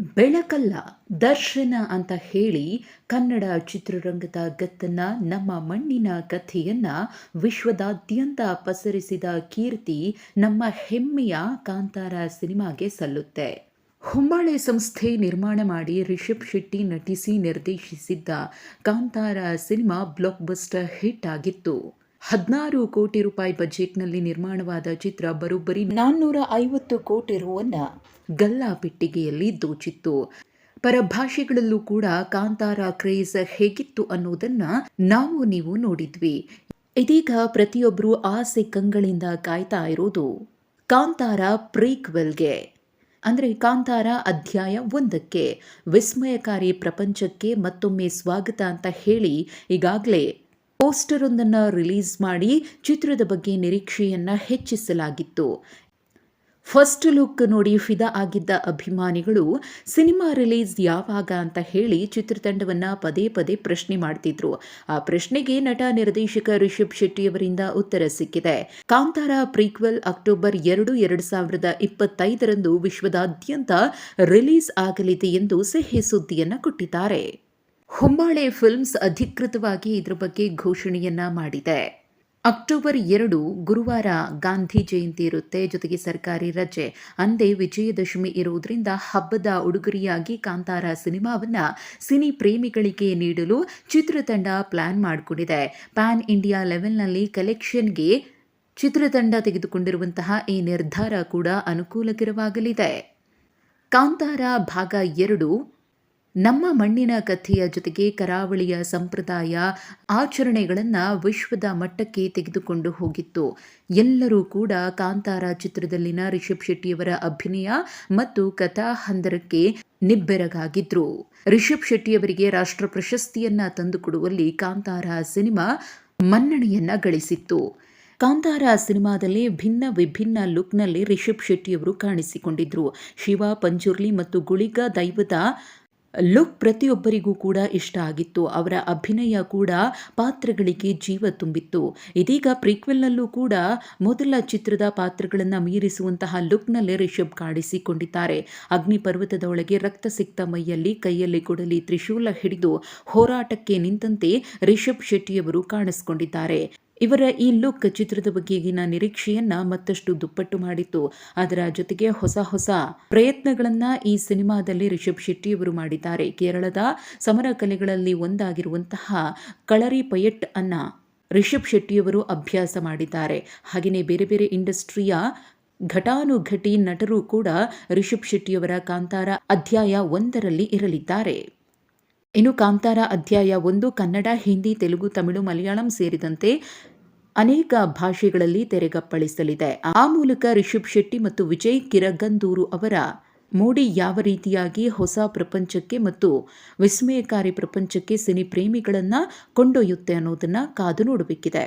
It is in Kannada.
ಬೆಳಕಲ್ಲ, ದರ್ಶನ ಅಂತ ಹೇಳಿ ಕನ್ನಡ ಚಿತ್ರರಂಗದ ಗತ್ತನ್ನ, ನಮ್ಮ ಮಣ್ಣಿನ ಕಥೆಯನ್ನ ವಿಶ್ವದಾದ್ಯಂತ ಪಸರಿಸಿದ ಕೀರ್ತಿ ನಮ್ಮ ಹೆಮ್ಮೆಯ ಕಾಂತಾರ ಸಿನಿಮಾಗೆ ಸಲ್ಲುತ್ತೆ. ಹೊಂಬಾಳೆ ಸಂಸ್ಥೆ ನಿರ್ಮಾಣ ಮಾಡಿ ರಿಷಬ್ ಶೆಟ್ಟಿ ನಟಿಸಿ ನಿರ್ದೇಶಿಸಿದ್ದ ಕಾಂತಾರ ಸಿನಿಮಾ ಬ್ಲಾಕ್ಬಸ್ಟರ್ ಹಿಟ್ ಆಗಿತ್ತು. ಹದಿನಾರು ಕೋಟಿ ರೂಪಾಯಿ ಬಜೆಟ್ನಲ್ಲಿ ನಿರ್ಮಾಣವಾದ ಚಿತ್ರ ಬರೋಬ್ಬರಿ ನಾನ್ನೂರ ಐವತ್ತು ಕೋಟಿ ರುವನ್ನು ಗಲ್ಲಾ ಪೆಟ್ಟಿಗೆಯಲ್ಲಿ ದೋಚಿತ್ತು. ಪರಭಾಷೆಗಳಲ್ಲೂ ಕೂಡ ಕಾಂತಾರ ಕ್ರೇಜ್ ಹೇಗಿತ್ತು ಅನ್ನೋದನ್ನ ನಾವು ನೀವು ನೋಡಿದ್ವಿ. ಇದೀಗ ಪ್ರತಿಯೊಬ್ಬರು ಆಸೆ ಕಂಗಳಿಂದ ಕಾಯ್ತಾ ಇರೋದು ಕಾಂತಾರ ಪ್ರೀಕ್ವೆಲ್ಗೆ. ಅಂದರೆ ಕಾಂತಾರ ಅಧ್ಯಾಯ ಒಂದಕ್ಕೆ, ವಿಸ್ಮಯಕಾರಿ ಪ್ರಪಂಚಕ್ಕೆ ಮತ್ತೊಮ್ಮೆ ಸ್ವಾಗತ ಅಂತ ಹೇಳಿ ಈಗಾಗಲೇ ಪೋಸ್ಟರ್ ಒಂದನ್ನು ರಿಲೀಸ್ ಮಾಡಿ ಚಿತ್ರದ ಬಗ್ಗೆ ನಿರೀಕ್ಷೆಯನ್ನು ಹೆಚ್ಚಿಸಲಾಗಿತ್ತು. ಫಸ್ಟ್ ಲುಕ್ ನೋಡಿ ಫಿದಾ ಆಗಿದ್ದ ಅಭಿಮಾನಿಗಳು, ಸಿನಿಮಾ ರಿಲೀಸ್ ಯಾವಾಗ ಅಂತ ಹೇಳಿ ಚಿತ್ರತಂಡವನ್ನು ಪದೇ ಪದೇ ಪ್ರಶ್ನೆ ಮಾಡ್ತಿದ್ರು. ಆ ಪ್ರಶ್ನೆಗೆ ನಟ ನಿರ್ದೇಶಕ ರಿಷಬ್ ಶೆಟ್ಟಿಯವರಿಂದ ಉತ್ತರ ಸಿಕ್ಕಿದೆ. ಕಾಂತಾರ ಪ್ರೀಕ್ವೆಲ್ ಅಕ್ಟೋಬರ್ ಎರಡು ಎರಡು ಸಾವಿರದ ಇಪ್ಪತ್ತೈದರಂದು ವಿಶ್ವದಾದ್ಯಂತ ರಿಲೀಸ್ ಆಗಲಿದೆ ಎಂದು ಸಿಹಿ ಸುದ್ದಿಯನ್ನು ಕೊಟ್ಟಿದ್ದಾರೆ. ಹೊಂಬಾಳೆ ಫಿಲ್ಮ್ಸ್ ಅಧಿಕೃತವಾಗಿ ಇದರ ಬಗ್ಗೆ ಘೋಷಣೆಯನ್ನ ಮಾಡಿದೆ. ಅಕ್ಟೋಬರ್ ಎರಡು ಗುರುವಾರ ಗಾಂಧಿ ಜಯಂತಿ ಇರುತ್ತೆ. ಜೊತೆಗೆ ಸರ್ಕಾರಿ ರಜೆ. ಅಂದೇ ವಿಜಯದಶಮಿ ಇರುವುದರಿಂದ ಹಬ್ಬದ ಉಡುಗೊರೆಯಾಗಿ ಕಾಂತಾರ ಸಿನಿಮಾವನ್ನ ಸಿನಿ ಪ್ರೇಮಿಗಳಿಗೆ ನೀಡಲು ಚಿತ್ರತಂಡ ಪ್ಲಾನ್ ಮಾಡಿಕೊಂಡಿದೆ. ಪ್ಯಾನ್ ಇಂಡಿಯಾ ಲೆವೆಲ್ನಲ್ಲಿ ಕಲೆಕ್ಷನ್ಗೆ ಚಿತ್ರತಂಡ ತೆಗೆದುಕೊಂಡಿರುವಂತಹ ಈ ನಿರ್ಧಾರ ಕೂಡ ಅನುಕೂಲಕರವಾಗಲಿದೆ. ಕಾಂತಾರ ಭಾಗ ಎರಡು ನಮ್ಮ ಮಣ್ಣಿನ ಕಥೆಯ ಜೊತೆಗೆ ಕರಾವಳಿಯ ಸಂಪ್ರದಾಯ ಆಚರಣೆಗಳನ್ನು ವಿಶ್ವದ ಮಟ್ಟಕ್ಕೆ ತೆಗೆದುಕೊಂಡು ಹೋಗಿತ್ತು. ಎಲ್ಲರೂ ಕೂಡ ಕಾಂತಾರ ಚಿತ್ರದಲ್ಲಿನ ರಿಷಬ್ ಶೆಟ್ಟಿಯವರ ಅಭಿನಯ ಮತ್ತು ಕಥಾ ಹಂದರಕ್ಕೆ ನಿಬ್ಬೆರಗಾಗಿದ್ರು. ರಿಷಬ್ ಶೆಟ್ಟಿಯವರಿಗೆ ರಾಷ್ಟ್ರ ಪ್ರಶಸ್ತಿಯನ್ನ ತಂದುಕೊಡುವಲ್ಲಿ ಕಾಂತಾರ ಸಿನಿಮಾ ಮನ್ನಣೆಯನ್ನ ಗಳಿಸಿತ್ತು. ಕಾಂತಾರ ಸಿನಿಮಾದಲ್ಲಿ ಭಿನ್ನ ವಿಭಿನ್ನ ಲುಕ್ನಲ್ಲಿ ರಿಷಬ್ ಶೆಟ್ಟಿಯವರು ಕಾಣಿಸಿಕೊಂಡಿದ್ರು. ಶಿವ, ಪಂಜುರ್ಲಿ ಮತ್ತು ಗುಳಿಗ ದೈವದ ಲುಕ್ ಪ್ರತಿಯೊಬ್ಬರಿಗೂ ಕೂಡ ಇಷ್ಟ ಆಗಿತ್ತು. ಅವರ ಅಭಿನಯ ಕೂಡ ಪಾತ್ರಗಳಿಗೆ ಜೀವ ತುಂಬಿತ್ತು. ಇದೀಗ ಪ್ರೀಕ್ವೆಲ್ನಲ್ಲೂ ಕೂಡ ಮೊದಲ ಚಿತ್ರದ ಪಾತ್ರಗಳನ್ನು ಮೀರಿಸುವಂತಹ ಲುಕ್ನಲ್ಲೇ ರಿಷಬ್ ಕಾಣಿಸಿಕೊಂಡಿದ್ದಾರೆ. ಅಗ್ನಿ ಪರ್ವತದ ಒಳಗೆ ರಕ್ತ ಸಿಕ್ತ ಮೈಯಲ್ಲಿ ಕೈಯಲ್ಲಿ ಕೊಡಲಿ ತ್ರಿಶೂಲ ಹಿಡಿದು ಹೋರಾಟಕ್ಕೆ ನಿಂತಂತೆ ರಿಷಬ್ ಶೆಟ್ಟಿಯವರು ಕಾಣಿಸಿಕೊಂಡಿದ್ದಾರೆ. ಇವರ ಈ ಲುಕ್ ಚಿತ್ರದ ಬಗ್ಗೆಗಿನ ನಿರೀಕ್ಷೆಯನ್ನ ಮತ್ತಷ್ಟು ದುಪ್ಪಟ್ಟು ಮಾಡಿತ್ತು. ಅದರ ಜೊತೆಗೆ ಹೊಸ ಹೊಸ ಪ್ರಯತ್ನಗಳನ್ನ ಈ ಸಿನಿಮಾದಲ್ಲಿ ರಿಷಬ್ ಶೆಟ್ಟಿಯವರು ಮಾಡಿದ್ದಾರೆ. ಕೇರಳದ ಸಮರ ಕಲೆಗಳಲ್ಲಿ ಒಂದಾಗಿರುವಂತಹ ಕಳರಿ ಪಯಟ್ ಅನ್ನ ರಿಷಬ್ ಶೆಟ್ಟಿಯವರು ಅಭ್ಯಾಸ ಮಾಡಿದ್ದಾರೆ. ಹಾಗೆಯೇ ಬೇರೆ ಬೇರೆ ಇಂಡಸ್ಟ್ರಿಯ ಘಟಾನುಘಟಿ ನಟರು ಕೂಡ ರಿಷಬ್ ಶೆಟ್ಟಿಯವರ ಕಾಂತಾರ ಅಧ್ಯಾಯ ಒಂದರಲ್ಲಿ ಇರಲಿದ್ದಾರೆ. ಇನ್ನು ಕಾಂತಾರ ಅಧ್ಯಾಯ ಒಂದು ಕನ್ನಡ, ಹಿಂದಿ, ತೆಲುಗು, ತಮಿಳು, ಮಲಯಾಳಂ ಸೇರಿದಂತೆ ಅನೇಕ ಭಾಷೆಗಳಲ್ಲಿ ತೆರೆಗಪ್ಪಳಿಸಲಿದೆ. ಆ ಮೂಲಕ ರಿಷಬ್ ಶೆಟ್ಟಿ ಮತ್ತು ವಿಜಯ್ ಕಿರಗಂದೂರು ಅವರ ಮೋಡಿ ಯಾವ ರೀತಿಯಾಗಿ ಹೊಸ ಪ್ರಪಂಚಕ್ಕೆ ಮತ್ತು ವಿಸ್ಮಯಕಾರಿ ಪ್ರಪಂಚಕ್ಕೆ ಸಿನಿ ಪ್ರೇಮಿಗಳನ್ನು ಕೊಂಡೊಯ್ಯುತ್ತೆ ಅನ್ನೋದನ್ನ ಕಾದು ನೋಡಬೇಕಿದೆ.